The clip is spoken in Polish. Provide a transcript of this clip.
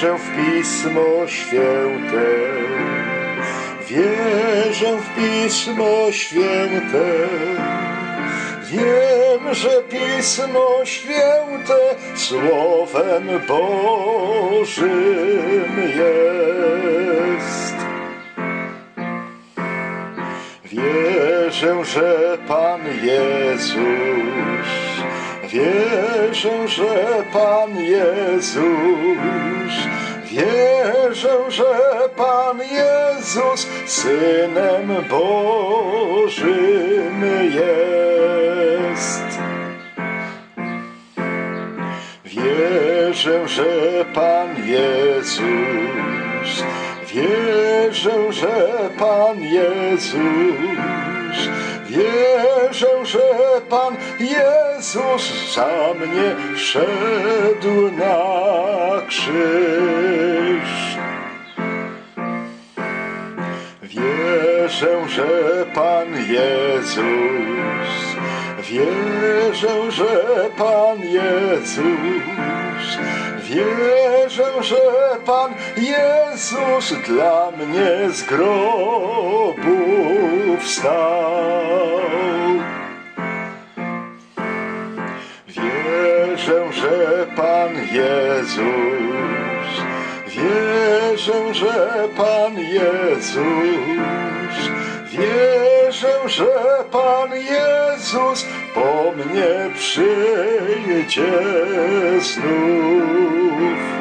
Wierzę w Pismo Święte, wierzę w Pismo Święte. Wiem, że Pismo Święte Słowem Bożym jest. Wierzę, że Pan Jezus, wierzę, że Pan Jezus, wierzę, że Pan Jezus Synem Bożym jest. Wierzę, że Pan Jezus, wierzę, że Pan Jezus, wierzę, że Pan Jezus za mnie szedł na krzyż. Wierzę, że Pan Jezus, wierzę, że Pan Jezus, wierzę, że Pan Jezus dla mnie z grobu wstał. Wierzę, że Pan Jezus, wierzę, że Pan Jezus, wierzę, że Pan Jezus po mnie przyjdzie znów.